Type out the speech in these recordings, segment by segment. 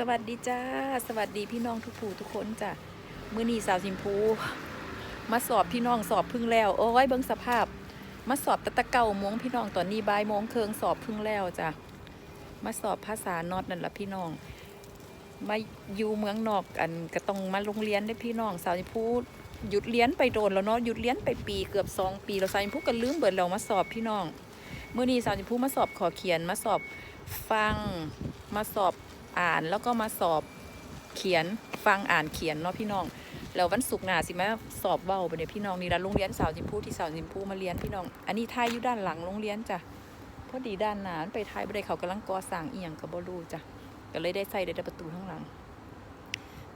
สวัสดีจ้า สวัสดีพี่น้องทุกผู้ทุกคนจ้ะมื้อนี้สาวสิมพู มาสอบพี่น้องสอบพึ่งแล้ว โอ้ยเบิ่งสภาพ มาสอบตะตะเก่ามงพี่น้องตอนนี้บ่ายโมงเคิงสอบพึ่งแล้วจ้ะมาสอบภาษานอดนั่นละพี่น้อง มาอยู่เมืองนอกอันก็ต้องมาโรงเรียนได้พี่น้องสาวสิมพูหยุดเรียนไปโดนแล้วเนาะหยุดเรียนไปปีเกือบสองปีแล้วสาวสิมพูก็ลืมเบิดแล้วมาสอบพี่น้องมื้อนี้สาวสิมพูมาสอบขอเขียนมาสอบฟังมาสอบ อ่านแล้วก็มาสอบเขียนฟังอ่านเขียนเนาะพี่น้องแล้ววันศุกร์หน้าสิแม่สอบเบาไปเนี่ยพี่น้องนี่ละโรงเรียนสาวจิมพูที่สาวจิมพูมาเรียนพี่น้อง อันนี้ทายอยู่ด้านหลังโรงเรียนจ้ะพอดีด้านหน้านไปทายบ่ได้เขากำลังก่อสร้างอียงก็บ่รู้จ้ะก็เลยได้ใส่ได้ประตูข้างหลัง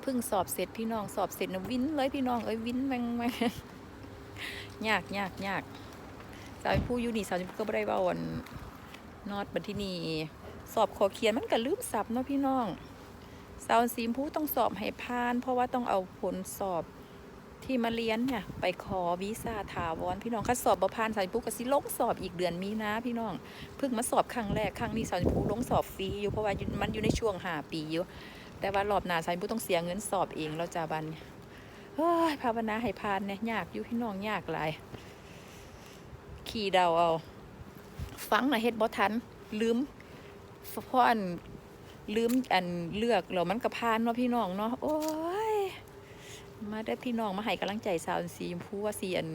เพิ่งสอบเสร็จพี่น้องสอบเสร็จนะวินเลยพี่น้องเอ้ยวินแมงแมงยากยากยากสาวจิมพูอยู่นี่สาวจิมพูก็บ่ได้เว้าวันนอดบัดที่นี่ สอบขอเขียนมันก็ลืมสับเนาะพี่น้องสาวสีมพูต้องสอบให้ผ่าน เพราะว่าต้องเอาผลสอบที่มาเรียนเนี่ยไปขอวีซ่าถาวรพี่น้องคัดสอบบ่ผ่านสาวสีชมพูก็สิลงสอบอีกเดือนมีนาพี่น้องเพิ่งมาสอบครั้งแรกครั้งนี้สาวสีชมพูลงสอบฟรีอยู่เพราะว่ามันอยู่ในช่วงหาปีอยู่แต่ว่ารอบหน้าสาวสีมพูต้องเสียเงินสอบเองแล้วจ้าบันเฮ้ยภาวนาให้ผ่านเนี่ยยากอยู่พี่น้องยากหลายขี่เดาเอาฟังนะเฮ็ดบ่ทันลืม เพราะอันลืมอันเลือกแล้วมันก็พานเนาะพี่น้องเนาะโอ้ยมาได้พี่น้องมาให้กำลังใจสาวสีชมพูว่าสีอัน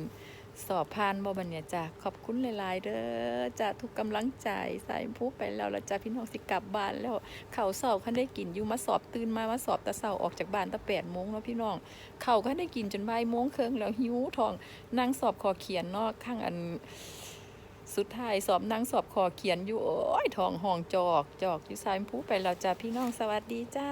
สอบผ่านบ่บันเนี่ยจ้ะขอบคุณหลายๆเด้อจ้ะทุกกำลังใจสายพูไปแล้วละจ้ะพี่น้องสิกลับบ้านแล้วเขาวเสาคันได้กินอยู่มาสอบตื่นมามาสอบแตะเสาออกจากบ้านแตะแปดโมงเนาะพี่น้องเขาวคันได้กินจนบ่ายโมงเคิงแล้วหิวทองนั่งสอบขอเขียนเนาะข้างอัน สุดท้ายสอบนั่งสอบคอเขียนอยู่ โอ้ยทองห้องจอก จอกอยู่สายพูไปเราจะพี่น้องสวัสดีจ้า